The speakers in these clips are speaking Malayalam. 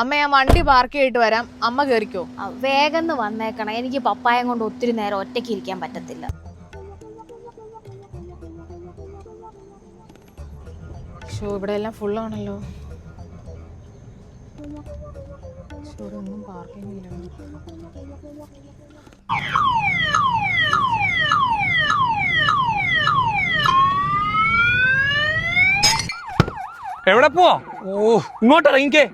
അമ്മ ഞാൻ വണ്ടി പാർക്ക് ചെയ്തിട്ട് വരാം. അമ്മ കയറിക്കോ വേഗം വന്നേക്കണം. എനിക്ക് പപ്പായം കൊണ്ട് ഒത്തിരി നേരം ഒറ്റയ്ക്ക് ഇരിക്കാൻ പറ്റത്തില്ല. ഷോ ഇവിടെ എല്ലാം ഫുള്ളാണല്ലോ ഒന്നും പാർക്കിംഗ് ഇല്ല എവിടെ പോവാ? ഓ ഇങ്ങോട്ട് ഇറങ്ങിക്കേ.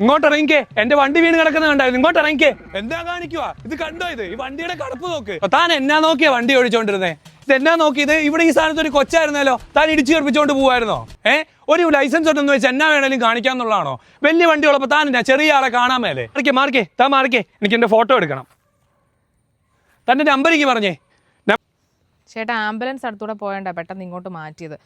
ഇങ്ങോട്ട് ഇറങ്ങിക്കേ എന്റെ വണ്ടി വീണ് കിടക്കുന്ന കണ്ടായിരുന്നു. ഇങ്ങോട്ട് ഇറങ്ങിക്കേ എന്താ കാണിക്കുക ഇത് കണ്ടോ ഇത്? ഈ വണ്ടിയുടെ കടപ്പ് നോക്ക്. താൻ എന്നാ നോക്കിയാ വണ്ടി ഓടിച്ചോണ്ടിരുന്നേ? ഇത് എന്നാ നോക്കിയത് ഇവിടെ ഈ സ്ഥാനത്ത് ഒരു കൊച്ചായിരുന്നല്ലോ. താൻ ഇടിച്ചു കയറിപ്പിച്ചോണ്ട് പോവായിരുന്നോ? ഏ? ഒരു ലൈസൻസ് ഉണ്ടെന്ന് വെച്ചാൽ എന്നാ വേണേലും കാണിക്കാന്നുള്ളതാണോ? വലിയ വണ്ടി ഉള്ളപ്പോ താൻ എന്നാ ചെറിയ ആളെ കാണാൻ മേലെ? മാറിക്കേ മാറിക്കേ താൻ മാറിക്കേ. എനിക്ക് എന്റെ ഫോട്ടോ എടുക്കണം. തന്റെ നമ്പർ എനിക്ക് പറഞ്ഞേ. ചേട്ടാ ആംബുലൻസ് അടുത്തൂടെ പോയണ്ട. പെട്ടെന്ന് ഇങ്ങോട്ട് മാറ്റിയത്.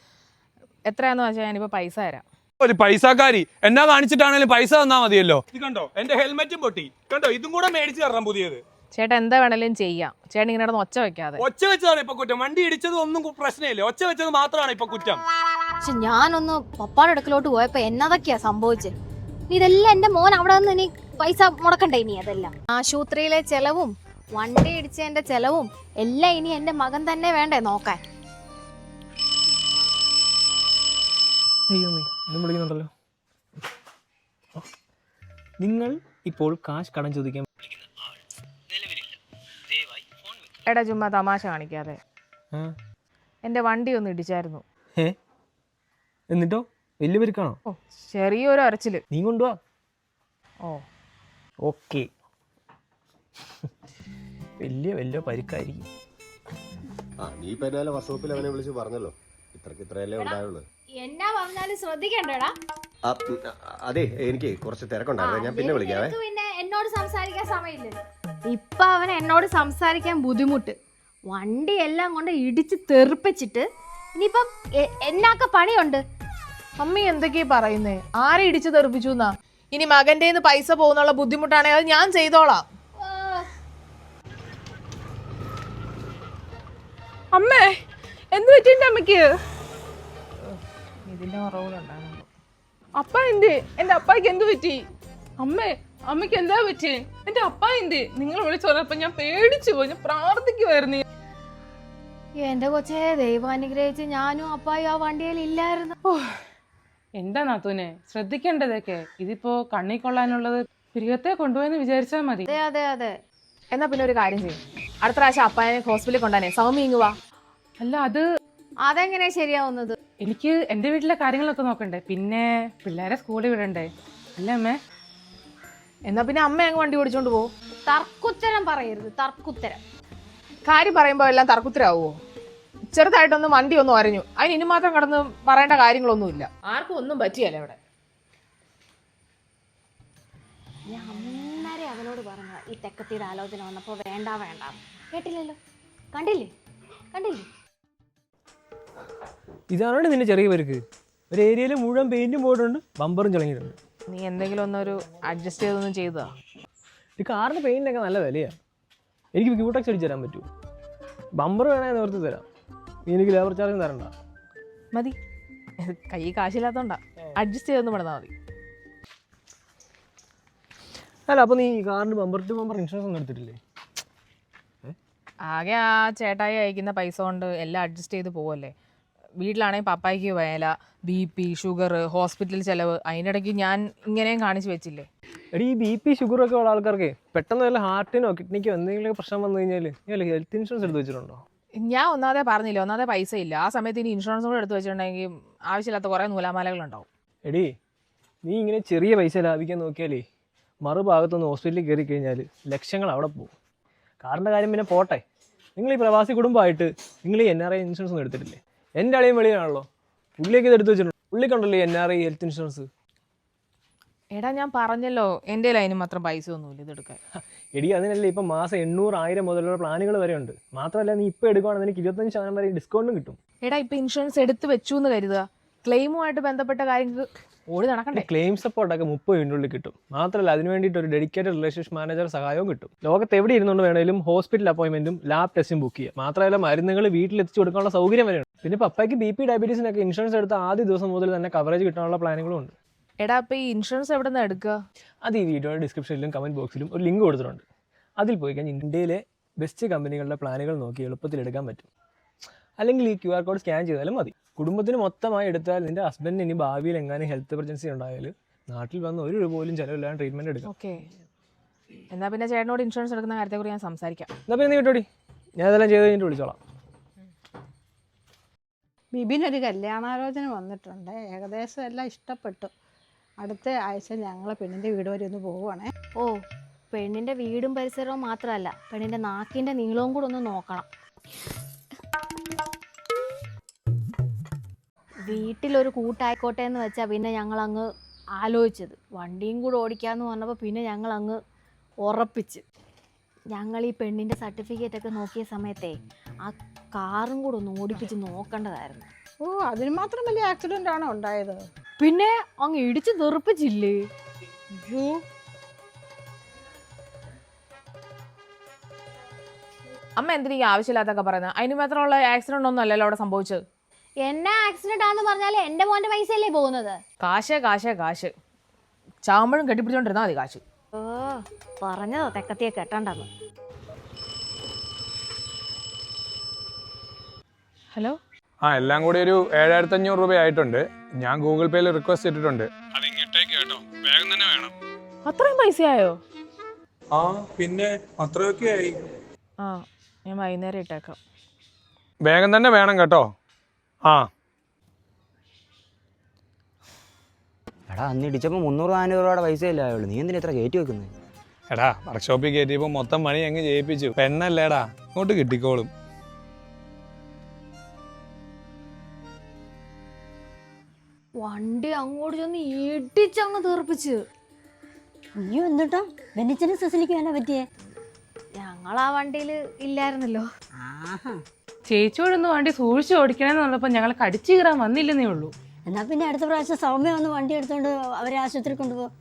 എത്രയാന്ന് വെച്ചാൽ ഞാനിപ്പോൾ പൈസ തരാം. ഒരു പൈസക്കാരി. എന്നാ കാണിച്ചിട്ടാണേലും പൈസ തന്നാ മതിയല്ലോ. ഇത് കണ്ടോ? എന്റെ ഹെൽമെറ്റും പൊട്ടി. കണ്ടോ? ഇതും കൂടെ മേടിച്ചു തരണം പുതിയത്. ചേട്ടാ എന്താ വേണേലും ചെയ്യാം. ചേട്ടൻ ഇങ്ങനെ ഒച്ച വെക്കാതെ. ഒച്ച വെച്ചതാണ് ഇപ്പൊ കുറ്റം. വണ്ടി ഇടിച്ചത് ഒന്നും കു- പ്രശ്നമില്ല. ഒച്ച വെച്ചത് മാത്രമാണ് ഇപ്പൊ കുറ്റം. പക്ഷെ ഞാനൊന്ന് പപ്പാടെ അടുക്കലോട്ട് പോയപ്പോ എന്നതൊക്കെയാ സംഭവിച്ചത് ഇതെല്ലാം എന്റെ മോൻ അവിടെ നിന്ന് ഇനി പൈസ മുടക്കണ്ടേ ഇനി അതെല്ലാം? ആശുപത്രിയിലെ ചെലവും വണ്ടി ഇടിച്ചതിന്റെ ചെലവും എല്ലാം ഇനി എന്റെ മകൻ തന്നെ വേണ്ടേ നോക്കാൻ? ദൈവമേ ഇതും വിളിക്കുന്നുണ്ടല്ലോ. നിങ്ങൾ ഇപ്പോൾ കാശ് കടം ചോദിക്കാൻ എടാ ചുമ്മാ തമാശ കാണിക്കാതെ. എന്റെ എന്റെ വണ്ടി ഒന്ന് ഇടിച്ചായിരുന്നു. എന്നിട്ടോ? വലിയ പെരുക്കാണോ? ഓ ചെറിയൊരു അരച്ചിൽ. നീ കൊണ്ടുവാ. ഓ. ഓക്കെ. വലിയ വലിയ പരിക്കായിരിക്കും. ആ നീ ഇപ്പൊ എന്നാലും വർക്ക്ഷോപ്പിൽ അവനെ വിളിച്ച് പറഞ്ഞല്ലോ. ഇത്രക്ക് ഇത്രയല്ലേ ഉണ്ടായുള്ളൂ എന്നാ പറഞ്ഞാലും ശ്രദ്ധിക്കണ്ടേടാ. അതെ എനിക്ക് കുറച്ച് തിരക്കുണ്ടായിരുന്നു ഞാൻ പിന്നെ വിളിക്കാവേ നിനക്ക് പിന്നെ എന്നോട് സംസാരിക്കാൻ സമയമില്ല? ഇപ്പൊ അവൻ എന്നോട് സംസാരിക്കാൻ ബുദ്ധിമുട്ട്. വണ്ടി എല്ലാം കൊണ്ട് ഇടിച്ച് തെറിപ്പിച്ചിട്ട് ഇനിയിപ്പം എ- എന്നാക്ക പണിയുണ്ട്? അമ്മ എന്തൊക്കെയാ പറയുന്നേ? ആരെ ഇടിച്ചു തെറിപ്പിച്ചു എന്നാ ഇനി മകന്റെ പൈസ പോകുന്നുള്ള ബുദ്ധിമുട്ടാണെങ്കിൽ അത് ഞാൻ ചെയ്തോളാം. അമ്മേ എന്ത് പറ്റി എന്റെ അമ്മയ്ക്ക്? ഇതിന്റെ കുറവുകളുണ്ടായിരുന്നു അപ്പ എന്ത്? എന്റെ അപ്പായ്ക്ക് എന്ത് പറ്റി? അമ്മേ അമ്മയ്ക്ക് എന്താ പറ്റി? എന്റെ അപ്പ എന്ത്? നിങ്ങൾ വിളിച്ചു പറഞ്ഞപ്പോ ഞാൻ പേടിച്ചു പോയി. ഞാൻ പ്രാർത്ഥിക്കുമായിരുന്നു എന്റെ കൊച്ചെ ദൈവം അനുഗ്രഹിച്ച് ഞാനും അപ്പായും ആ വണ്ടിയിൽ ഇല്ലായിരുന്നു. എന്താ നാത്തൂനെ? ശ്രദ്ധിക്കേണ്ടതൊക്കെ. ഇതിപ്പോ കണ്ണി കൊള്ളാനുള്ളത് പ്രിയത്തെ കൊണ്ടുപോയെന്ന് വിചാരിച്ചാ മതി. അതെ അതെ അതെ. എന്നാ പിന്നെ ഒരു കാര്യം ചെയ്യും. അടുത്ത പ്രാവശ്യം അപ്പായനെ ഹോസ്പിറ്റലിൽ കൊണ്ടാനേ സൗമ്യ ഇങ്ങ് വാ. അല്ല അത് അതെങ്ങനെയാ ശരിയാവുന്നത്? എനിക്ക് എന്റെ വീട്ടിലെ കാര്യങ്ങളൊക്കെ നോക്കണ്ടേ? പിന്നെ പിള്ളേരെ സ്കൂളിൽ വിടണ്ടേ? അല്ല അമ്മേ? എന്നാ പിന്നെ അമ്മ അങ്ങ് വണ്ടി ഓടിച്ചോണ്ട് പോകും തർക്കുത്തരം പറയരുത് തർക്കുത്തരം. കാര്യം പറയുമ്പോൾ എല്ലാം തർക്കുത്തരാവോ? ചെറുതായിട്ടൊന്ന് വണ്ടി ഒന്ന് വരഞ്ഞു അതിന് ഇനി മാത്രം കടന്ന് പറയേണ്ട കാര്യങ്ങളൊന്നുമില്ല. ആർക്കും ഒന്നും പറ്റിയല്ല ഇവിടെ. ഞാൻ അന്നേരം അവനോട് പറഞ്ഞ ഈ തെക്കത്തിയുടെ ആലോചന വന്നപ്പോ വേണ്ട വേണ്ട കേട്ടില്ലല്ലോ? കണ്ടില്ലേ? കണ്ടില്ലേ? ഇതാണ് നിന്റെ ചെറിയ പേർക്ക് ഒരു ഏരിയയിൽ മുഴുവൻ പെയിന്റും പോയിട്ടുണ്ട് ബമ്പറും ചളങ്ങിയിട്ടുണ്ട് നീ എന്തെങ്കിലും ഒന്നൊരു അഡ്ജസ്റ്റ് ചെയ്തൊന്നും ചെയ്തോ? ഈ കാറിന്റെ പെയിന്റിനൊക്കെ നല്ല വിലയാണ് എനിക്ക് ക്യൂടെക്സ് അടിച്ച് തരാൻ പറ്റൂ ബമ്പർ വേണമെങ്കിൽ നിവർത്തി തരാം. നീ എനിക്ക് ലേബർ ചാർജും തരണ്ട. മതി. കൈ കാശില്ലാത്തോണ്ടാ. അഡ്ജസ്റ്റ് ചെയ്തൊന്നും പെടുന്നാ മതി. അല്ല അപ്പോൾ നീ ഈ കാറിന് ബമ്പർ ടു ബമ്പർ ഇൻഷുറൻസ് ഒന്നും എടുത്തിട്ടില്ലേ? ആകെ ആ ചേട്ടായി അയക്കുന്ന പൈസ കൊണ്ട് എല്ലാം അഡ്ജസ്റ്റ് ചെയ്ത് പോവല്ലേ? വീട്ടിലാണെങ്കിൽ പപ്പായ്ക്ക് വേല ബി പി ഷുഗർ ഹോസ്പിറ്റൽ ചെലവ് അതിനിടയ്ക്ക് ഞാൻ ഇങ്ങനെയും കാണിച്ചു വെച്ചില്ലേ? എടി ഈ ബി പി ഷുഗർ ഒക്കെ ഉള്ള ആൾക്കാർക്ക് പെട്ടെന്ന് വല്ല ഹാർട്ടിനോ കിഡ്നിക്കോ എന്തെങ്കിലും പ്രശ്നം വന്നു കഴിഞ്ഞാൽ ഹെൽത്ത് ഇൻഷുറൻസ് എടുത്ത് വെച്ചിട്ടുണ്ടോ? ഞാൻ ഒന്നാതെ പറഞ്ഞില്ല ഒന്നാതെ പൈസ ഇല്ല. ആ സമയത്ത് ഇനി ഇൻഷുറൻസ് കൂടെ എടുത്ത് വെച്ചിട്ടുണ്ടെങ്കിൽ ആവശ്യമില്ലാത്ത കുറേ നൂലാമാലകളുണ്ടാവും എടി നീ ഇങ്ങനെ ചെറിയ പൈസ ലാഭിക്കാൻ നോക്കിയാലേ മറുഭാഗത്തുനിന്ന് ഹോസ്പിറ്റലിൽ കയറി കഴിഞ്ഞാൽ ലക്ഷങ്ങൾ അവിടെ പോകും. കാറിന്റെ കാര്യം പിന്നെ പോട്ടെ. നിങ്ങൾ ഈ പ്രവാസി കുടുംബമായിട്ട് നിങ്ങൾ ഈ എൻ ആർ ഐ ഇൻഷുറൻസ് ഒന്നും എടുത്തിട്ടില്ലേ? എന്റെ അളിയും വെളിയാണല്ലോ പുള്ളിയൊക്കെ ഇത് എടുത്ത് വെച്ചിട്ടുണ്ട്. പുള്ളിക്കുണ്ടല്ലോ N R I health insurance എടാ ഞാൻ പറഞ്ഞല്ലോ എന്റെ അതിന് മാത്രം പൈസ ഒന്നുമില്ല ഇതെടുക്കാൻ എടി അതിനല്ലേ ഇപ്പം മാസം എണ്ണൂറ് ആയിരം മുതലുള്ള പ്ലാനുകൾ വരെ ഉണ്ട്. മാത്രമല്ല നീ ഇപ്പോൾ എടുക്കുകയാണെങ്കിൽ നിനക്ക് ഇരുപത്തഞ്ച് ശതമാനം വരെ ഡിസ്കൗണ്ടും കിട്ടും. എടാ ഇപ്പം ഇൻഷുറൻസ് എടുത്ത് വെച്ചു എന്ന് കരുതുക. ക്ലെയിമുമായിട്ട് ബന്ധപ്പെട്ട കാര്യങ്ങൾ ഓടി നടക്കണ്ടേ? ക്ലെയിം സപ്പോർട്ടൊക്കെ മുപ്പത് മിനിറ്റിനുള്ളിൽ കിട്ടും. മാത്രമല്ല അതിന് വേണ്ടിയിട്ട് ഒരു ഡെഡിക്കേറ്റഡ് റിലേഷൻഷിപ്പ് മാനേജർ സഹായവും കിട്ടും. ലോകത്ത് എവിടെ ഇരുന്നുകൊണ്ട് വേണമെങ്കിലും ഹോസ്പിറ്റൽ അപ്പോയിന്റ്മെന്റും ലാബ് ടെസ്റ്റും ബുക്ക് ചെയ്യുക മാത്രമല്ല മരുന്നുകൾ വീട്ടിൽ എത്തിച്ചു കൊടുക്കാനുള്ള സൗകര്യം വരെയുണ്ട് പിന്നെ പപ്പയ്ക്ക് ബി പി ഡയബറ്റീസിനൊക്കെ ഇൻഷുറൻസ് എടുത്ത ആദ്യ ദിവസം മുതൽ തന്നെ കവറേജ് കിട്ടാനുള്ള പ്ലാനുകളും ഉണ്ട്. എടാ അപ്പോൾ ഈ ഇൻഷുറൻസ് എവിടെ നിന്ന് എടുക്കുക? അത് ഈ വീഡിയോയുടെ ഡിസ്ക്രിപ്ഷനിലും കമന്റ് ബോക്സിലും ഒരു ലിങ്ക് കൊടുത്തിട്ടുണ്ട്. അതിൽ പോയി കഴിഞ്ഞാൽ ഇന്ത്യയിലെ ബെസ്റ്റ് കമ്പനികളുടെ പ്ലാനുകൾ നോക്കി എളുപ്പത്തിൽ എടുക്കാൻ പറ്റും. അല്ലെങ്കിൽ ഈ ക്യു ആർ കോഡ് സ്കാൻ ചെയ്താലും മതി. കുടുംബത്തിന് മൊത്തമായി എടുത്താൽ നിന്റെ ഹസ്ബൻഡിന് ഇനി ഭാവിയിൽ എങ്ങാനും ഹെൽത്ത് എമർജൻസി ഉണ്ടായാൽ നാട്ടിൽ വന്ന് ഒരു രൂപ പോലും ചിലവില്ലാതെ ട്രീറ്റ്മെന്റ് എടുക്കാം. ഓക്കെ എന്നാ പിന്നെ ചേട്ടനോട് ഇൻഷുറൻസ് എടുക്കുന്ന കാര്യത്തെ കുറിച്ച് ഞാൻ സംസാരിക്കാം. എന്നാ പിന്നെ നീ വിട്ടോടി. ഞാൻ അതെല്ലാം ചെയ്ത് കഴിഞ്ഞിട്ട് വിളിച്ചോളാം. ബിബിനൊരു കല്യാണാലോചന വന്നിട്ടുണ്ട്. ഏകദേശം എല്ലാം ഇഷ്ടപ്പെട്ടു. അടുത്ത ആഴ്ച ഞങ്ങൾ പെണ്ണിന്റെ വീട് വരെ ഒന്ന് പോവുകയാണേ ഓ പെണ്ണിന്റെ വീടും പരിസരവും മാത്രമല്ല. പെണ്ണിന്റെ നാക്കിന്റെ നീളവും കൂടെ ഒന്ന് നോക്കണം. വീട്ടിലൊരു കൂട്ടായിക്കോട്ടെ എന്ന് വെച്ചാൽ പിന്നെ ഞങ്ങൾ അങ്ങ് ആലോചിച്ചത്. വണ്ടിയും കൂടെ ഓടിക്കാന്ന് പറഞ്ഞപ്പോൾ പിന്നെ ഞങ്ങൾ അങ്ങ് ഉറപ്പിച്ച് ഞങ്ങൾ ഈ പെണ്ണിന്റെ സർട്ടിഫിക്കറ്റ് ഒക്കെ നോക്കിയ സമയത്തേ ആ കാറും കൂടെ ഒന്ന് ഓടിപ്പിച്ച് നോക്കേണ്ടതായിരുന്നു. ഓ അതിന് മാത്രം വലിയ ആക്സിഡന്റ് ആണോ ഉണ്ടായത്? പിന്നെ അങ്ങ് ഇടിച്ച് തെറുപ്പിച്ചില്ലേ? അയ്യോ. അമ്മ എന്തിനാ ഈ ആവശ്യമില്ലാത്തൊക്കെ പറയുന്നത് അതിന് മാത്രമുള്ള ആക്സിഡന്റ് ഒന്നും അല്ലല്ലോ അവിടെ സംഭവിച്ചത്. എന്നെ ആക്സിഡന്റ് ആണെന്ന് പറഞ്ഞാൽ എന്റെ മോന്റെ പൈസയല്ലേ പോകുന്നത്? കാശ് കാശ് കാശ്. ചാമ്പഴും കെട്ടിപ്പിടിച്ചോണ്ടിരുന്നാ മതി കാശ്. ഓ പറഞ്ഞതോ തെക്കത്തിയെ കെട്ടണ്ടെന്ന് ഹലോ? ആ എല്ലാം കൂടി ഒരു ഏഴായിരത്തി അഞ്ഞൂറ് രൂപ ആയിട്ടുണ്ട് ഞാൻ ഗൂഗിൾ പേയിൽ റിക്വസ്റ്റ് ഇട്ടിട്ടുണ്ട്. അത് ഇങ്ങോട്ടേക്ക് കേട്ടോ. വേഗം തന്നെ വേണം. അത്രയും പൈസയായോ? ആ പിന്നെ അത്രയൊക്കെ ആയി. ആ ഞാൻ വൈകുന്നേരം ഇട്ടേക്കാം. വേഗം തന്നെ വേണം കേട്ടോ. ആ. എടാ അന്ന് ഇടിച്ചപ്പോൾ മുന്നൂറ് നാനൂറ് രൂപയുടെ പൈസ അല്ലേ ആയുള്ളൂ. നീ എന്തിനാ ഇത്ര കയറ്റി വെക്കുന്നത് എടാ വർക്ക്ഷോപ്പിൽ കയറ്റിയപ്പോൾ മൊത്തം പണി അങ്ങ് ചെയ്യിപ്പിച്ചു. പെണ്ണല്ലേടാ ഇങ്ങോട്ട് കിട്ടിക്കോളും. വണ്ടി അങ്ങോട്ട് ചെന്ന് ഇടിച്ചങ്ങ് തീർപ്പിച്ച്. അയ്യോ എന്നിട്ടോ ബെന്നിച്ചനും സെസിലിക്കും എന്നാ പറ്റിയേ? ഞങ്ങൾ ആ വണ്ടിയിൽ ഇല്ലായിരുന്നല്ലോ. ആഹാ. ചേച്ചിയോടൊന്ന് വണ്ടി സൂക്ഷിച്ച് ഓടിക്കണമെന്ന് പറഞ്ഞപ്പോൾ ഞങ്ങൾ കടിച്ചു കീറാൻ വന്നില്ലെന്നേ ഉള്ളൂ. എന്നാ പിന്നെ അടുത്ത പ്രാവശ്യം സൗമ്യ വന്ന് വണ്ടി എടുത്തോണ്ട് അവരെ ആശുപത്രി കൊണ്ടുപോകും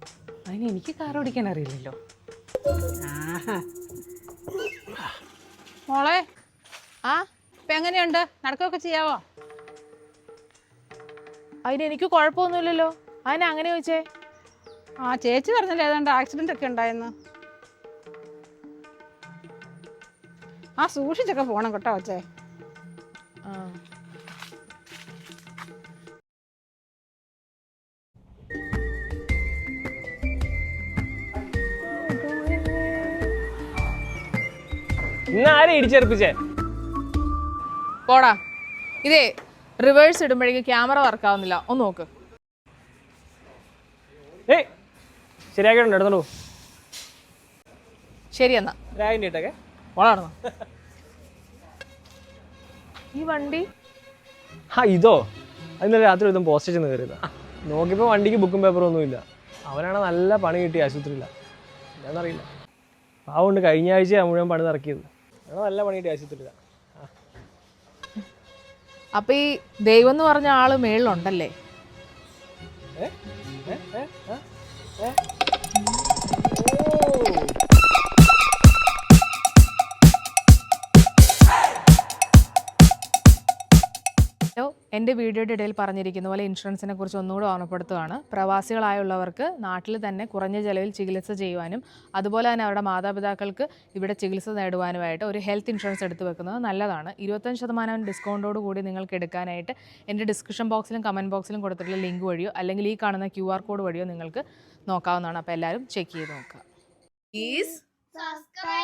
അതിന് എനിക്ക് കാർ ഓടിക്കാൻ അറിയില്ലല്ലോ. ആഹാ. മോളെ ആ ഇപ്പൊ എങ്ങനെയുണ്ട്? നടക്കുകയൊക്കെ ചെയ്യാവോ? അതിന് എനിക്ക് കുഴപ്പമൊന്നുമില്ലല്ലോ. അതിനെ അങ്ങനെ ചോദിച്ചേ. ആ ചേച്ചി പറഞ്ഞല്ലേ ഏതാണ്ട് ആക്സിഡന്റ് ഒക്കെ ഉണ്ടായെന്ന്? ആ സൂക്ഷിച്ചൊക്കെ പോകണം കേട്ടോ അച്ഛേ. ആ. ഇന്ന് ഇടിച്ചേർപ്പിച്ചേ? പോടാ. ഇതേ റിവേഴ്സ് ഇടുമ്പോഴേക്ക് ക്യാമറ വർക്ക് ആവുന്നില്ല. ഒന്ന് നോക്ക്. ഏയ് ശരിയാക്കിയിട്ടുണ്ട് എടുത്തോളൂ ശരി എന്നാ. രാഗിന്റെ ഇട്ടൊക്കെ. ഈ വണ്ടി? ആ ഇതോ? ഇന്നലെ രാത്രി ഒരുത്തം പോസ്റ്റ് ചെന്ന് കയറിയതാ. നോക്കിയപ്പോൾ വണ്ടിക്ക് ബുക്കും പേപ്പറും ഒന്നുമില്ല. അവനാണ് നല്ല പണി കിട്ടി ആശുപത്രിയില്ല എന്താണെന്നറിയില്ല പാവുണ്ട് കഴിഞ്ഞ ആഴ്ച മുഴുവൻ പണി നിറക്കിയത് അവനാണ് നല്ല പണി കിട്ടി ആശുപത്രിയില്ല അപ്പൊ ഈ ദൈവം എന്ന് പറഞ്ഞ ആൾ മേളിലുണ്ടല്ലേ? ഹലോ എന്റെ വീഡിയോയുടെ ഇടയിൽ പറഞ്ഞിരിക്കുന്ന പോലെ ഇൻഷുറൻസിനെ കുറിച്ച് ഒന്നുകൂടെ ഓർമ്മപ്പെടുത്തുകയാണ്. പ്രവാസികളായുള്ളവർക്ക് നാട്ടിൽ തന്നെ കുറഞ്ഞ ചിലവിൽ ചികിത്സ ചെയ്യുവാനും അതുപോലെ തന്നെ അവരുടെ മാതാപിതാക്കൾക്ക് ഇവിടെ ചികിത്സ നേടുവാനുമായിട്ട് ഒരു ഹെൽത്ത് ഇൻഷുറൻസ് എടുത്തു വെക്കുന്നത് നല്ലതാണ്. ഇരുപത്തഞ്ച് ശതമാനം ഡിസ്കൗണ്ടോട് കൂടി നിങ്ങൾക്ക് എടുക്കാനായിട്ട് എന്റെ ഡിസ്ക്രിപ്ഷൻ ബോക്സിലും കമന്റ് ബോക്സിലും കൊടുത്തിട്ടുള്ള ലിങ്ക് വഴിയോ അല്ലെങ്കിൽ ഈ കാണുന്ന ക്യു ആർ കോഡ് വഴിയോ നിങ്ങൾക്ക് നോക്കാവുന്നതാണ്. അപ്പോൾ എല്ലാവരും ചെക്ക് ചെയ്ത് നോക്കുക. സബ്സ്ക്രൈബ്